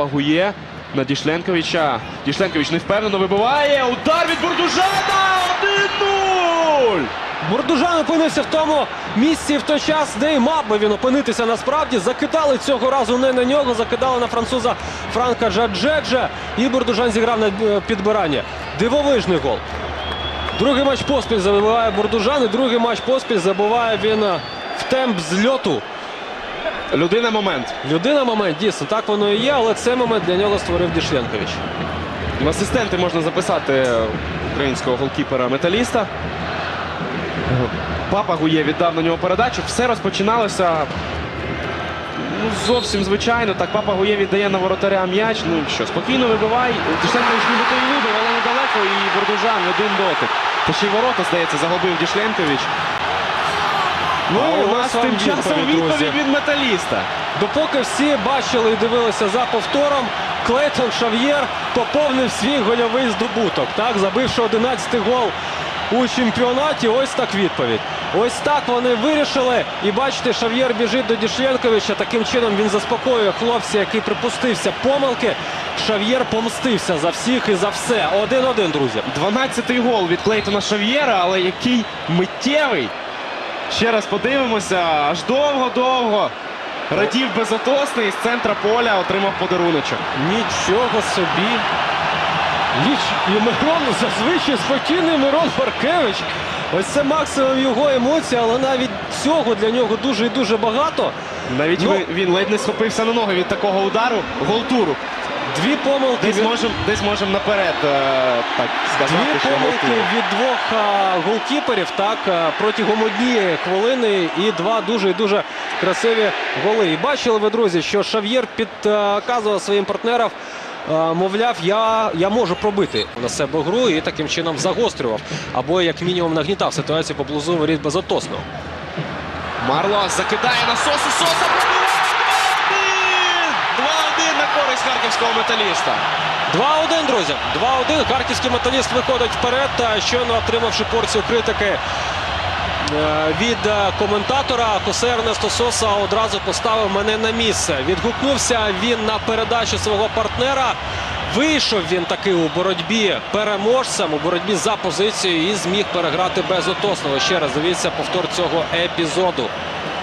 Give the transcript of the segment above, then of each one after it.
Папа Гує на Дішленковича. Дішленкович невпевнено вибиває. Удар від Бурдужана! 1-0! Бурдужан опинився в тому місці в той час, де й мав би він опинитися насправді. Закидали цього разу не на нього, закидали на француза Франка Джаджеджа. І Бурдужан зіграв на е, підбирання. Дивовижний гол. Другий матч поспіль забиває Бурдужан, і другий матч поспіль забиває він е, в темп зльоту. Людина момент. Людина момент, дійсно, так воно і є, але цей момент для нього створив Дішленкович. В асистенти можна записати українського голкіпера металіста. Папа Гує віддав на нього передачу. Все розпочиналося ну, зовсім звичайно. Так, папа Гує віддає на воротаря м'яч. Ну що, спокійно вибивай. Дішленкович нібито і вибив, але недалеко. І Бурдужан один дотик. Та ще й ворота, здається, загубив Дішленкович. Ну, А у нас тим часом відповідь, від металіста. Допоки всі бачили і дивилися за повтором, Клейтон Шав'єр поповнив свій гольовий здобуток. Так, забивши 11-й гол у чемпіонаті. Ось так відповідь. Ось так вони вирішили. І бачите, Шав'єр біжить до Дішленковича. Таким чином він заспокоює хлопця, який припустився помилки. Шав'єр помстився за всіх і за все. Один-один, друзі. 12-й гол від Клейтона Шав'єра, але який миттєвий. Ще раз подивимося, аж довго-довго. Радів безотосний з центра поля отримав подаруночок. Нічого собі. Ніч і Мирон зазвичай спокійний Мирон Маркевич. Ось це максимум його емоцій, але навіть цього для нього дуже і дуже багато. Навіть Ну. він ледь не схопився на ноги від такого удару. Голтуру. Дві помилки Десь від, можемо десь можем наперед е, так сказати, дві що помилки Голтуру. від двох а, голкіперів так протягом однієї хвилини і два дуже і дуже красиві голи. І бачили ви, друзі, що Шав'єр підказував своїм партнерам. Мовляв, я, я можу пробити на себе гру і таким чином загострював. Або як мінімум нагнітав ситуацію поблизу воріт безотосного. Марлос закидає на Сосу. Соса пробиває! 2-1 на користь харківського металіста. 2-1, друзі. 2-1. Харківський металіст виходить вперед, щойно отримавши порцію критики е, від е, коментатора. Хосе Ернесто Соса одразу поставив мене на місце. Відгукнувся він на передачу свого партнера. Вийшов він таки у боротьбі переможцем у боротьбі за позицію і зміг переграти безотосного. Ще раз дивіться повтор цього епізоду.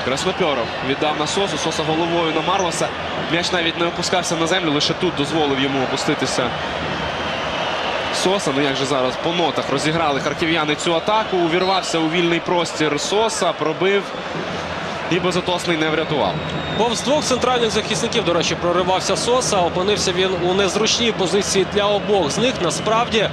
Краснопьоров віддав на Сосу. Соса головою на Марлоса. М'яч навіть не опускався на землю, лише тут дозволив йому опуститися. Соса, ну як же зараз по нотах розіграли харків'яни цю атаку. Увірвався у вільний простір Соса, пробив і безотосний не врятував. Повз двох центральних захисників, до речі, проривався Соса. Опинився він у незручній позиції для обох з них. Насправді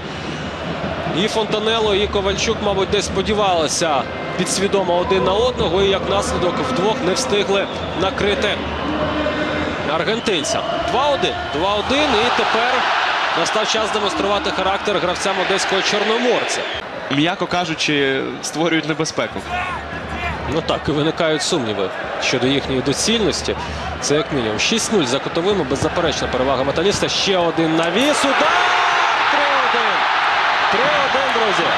і Фонтанело, і Ковальчук, мабуть, десь сподівалися підсвідомо один на одного. І як наслідок вдвох не встигли накрити аргентинця. 2-1. 2-1. І тепер настав час демонструвати характер гравцям одеського чорноморця. М'яко кажучи, створюють небезпеку. Ну так, і виникають сумніви щодо їхньої доцільності. Це як мінімум 6-0 за кутовими, беззаперечна перевага металіста. Ще один навіс. Удар! 3-1. 3-1, друзі.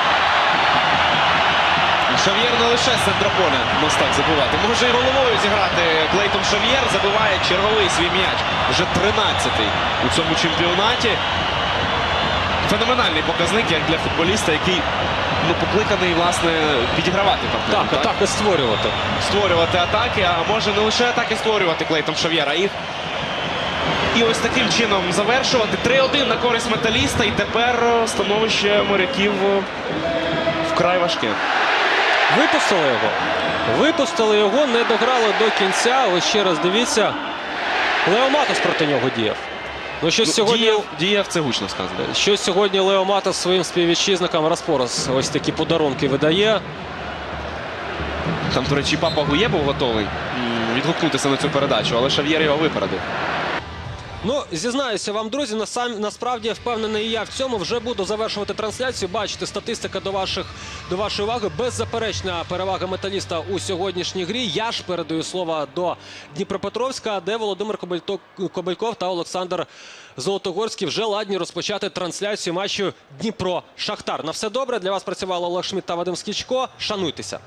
Шав'єр не лише з центра поля мостак забивати. Може і головою зіграти Клейтон Шав'єр забиває черговий свій м'яч. Вже 13-й у цьому чемпіонаті. Феноменальний показник як для футболіста, який ну, покликаний власне підігравати партнерам, Так, атаки створювати. створювати атаки, а може не лише атаки створювати Клейтон Шав'єр, а їх і ось таким чином завершувати. 3-1 на користь металіста. І тепер становище моряків вкрай важке. Випустили його. Випустили його, не дограли до кінця. Ось ще раз дивіться. Лео Матос проти нього діяв. Ну, щось Ну, сьогодні. діяв, діяв це гучно сказано. Що сьогодні Лео Матос своїм співвітчизникам Распорос ось такі подарунки видає. Там, до речі, папа Гує був готовий відгукнутися на цю передачу, але Шав'єр його випередив. Ну, зізнаюся вам, друзі, насам, насправді впевнений і я в цьому вже буду завершувати трансляцію. Бачите, статистика до ваших до вашої уваги. Беззаперечна перевага металіста у сьогоднішній грі. Я ж передаю слово до Дніпропетровська, де Володимир Кобальков та Олександр Золотогорський вже ладні розпочати трансляцію матчу Дніпро Шахтар. На все добре для вас працювали Олег Шміт та Вадим Скічко. Шануйтеся.